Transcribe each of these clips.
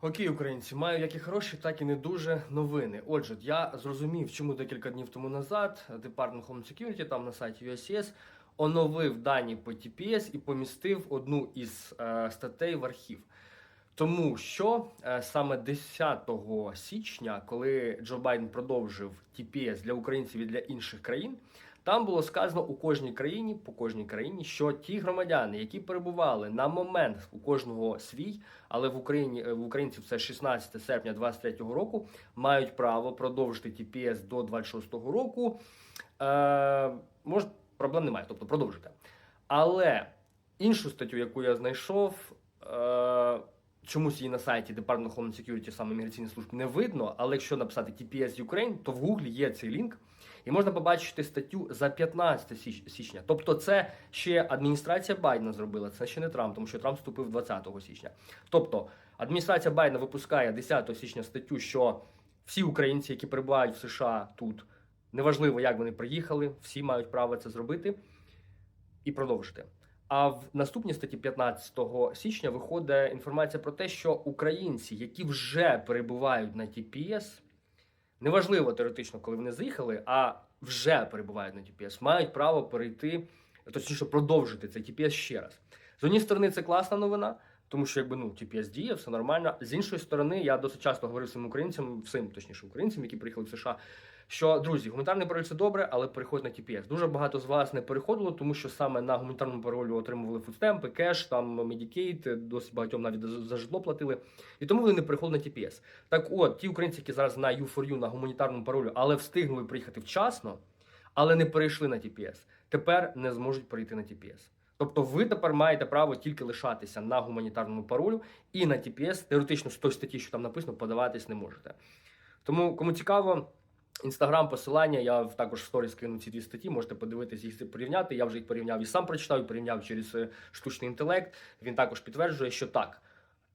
Окей, українці, маю як і хороші, так і не дуже новини. Отже, я зрозумів, чому декілька днів тому назад Department Homeland Security там на сайті USCIS оновив дані по TPS і помістив одну із е, статей в архів. Тому що е, саме 10 січня, коли Джо Байден продовжив TPS для українців і для інших країн, там було сказано у кожній країні, по кожній країні, що ті громадяни, які перебували на момент у кожного свій, але в Україні е, в українців це 16 серпня 23 року, мають право продовжити TPS до 26 року. Е, може, проблем немає, тобто продовжити. Але іншу статтю, яку я знайшов. Е, Чомусь її на сайті Department of Homeland Security, саме міграційних служб, не видно, але якщо написати TPS Ukraine, то в Гуглі є цей лінк, і можна побачити статтю за 15 січня. Тобто, це ще адміністрація Байдена зробила, це ще не Трамп, тому що Трамп вступив 20 січня. Тобто, адміністрація Байдена випускає 10 січня статтю, що всі українці, які перебувають в США тут, неважливо, як вони приїхали, всі мають право це зробити і продовжити. А в наступній статті 15 січня виходить інформація про те, що українці, які вже перебувають на TPS, неважливо теоретично, коли вони заїхали, а вже перебувають на TPS, мають право перейти, точніше продовжити цей TPS ще раз. З однієї сторони, це класна новина, тому що якби ну TPS діє, все нормально. З іншої сторони, я досить часто говорив своїм українцям, всім точніше українцям, які приїхали в США. Що друзі, гуманітарний пароль це добре, але переходь на TPS. Дуже багато з вас не переходило, тому що саме на гуманітарному паролю отримували фудстемпи, кеш, там Medicaid, досить багатьом навіть за за житло платили. І тому вони не переходили на TPS. Так от, ті українці, які зараз на U4U, на гуманітарному паролю, але встигнули приїхати вчасно, але не перейшли на TPS, тепер не зможуть перейти на TPS. Тобто ви тепер маєте право тільки лишатися на гуманітарному паролю і на TPS, теоретично з тої статті, що там написано, подаватись не можете. Тому, кому цікаво, інстаграм, посилання, я також в сторіс кину ці дві статті, можете подивитися їх порівняти. Я вже їх порівняв і сам прочитав, і порівняв через е, штучний інтелект. Він також підтверджує, що так.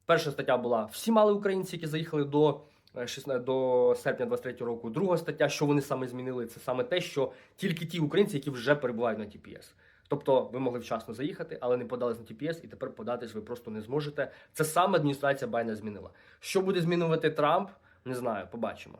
Перша стаття була: всі мали українці, які заїхали до. е, 16 до серпня 23 року. Друга стаття, що вони саме змінили, це саме те, що тільки ті українці, які вже перебувають на TPS. Тобто ви могли вчасно заїхати, але не подались на TPS, і тепер податись ви просто не зможете. Це саме адміністрація Байдена змінила. Що буде змінювати Трамп? Не знаю, побачимо.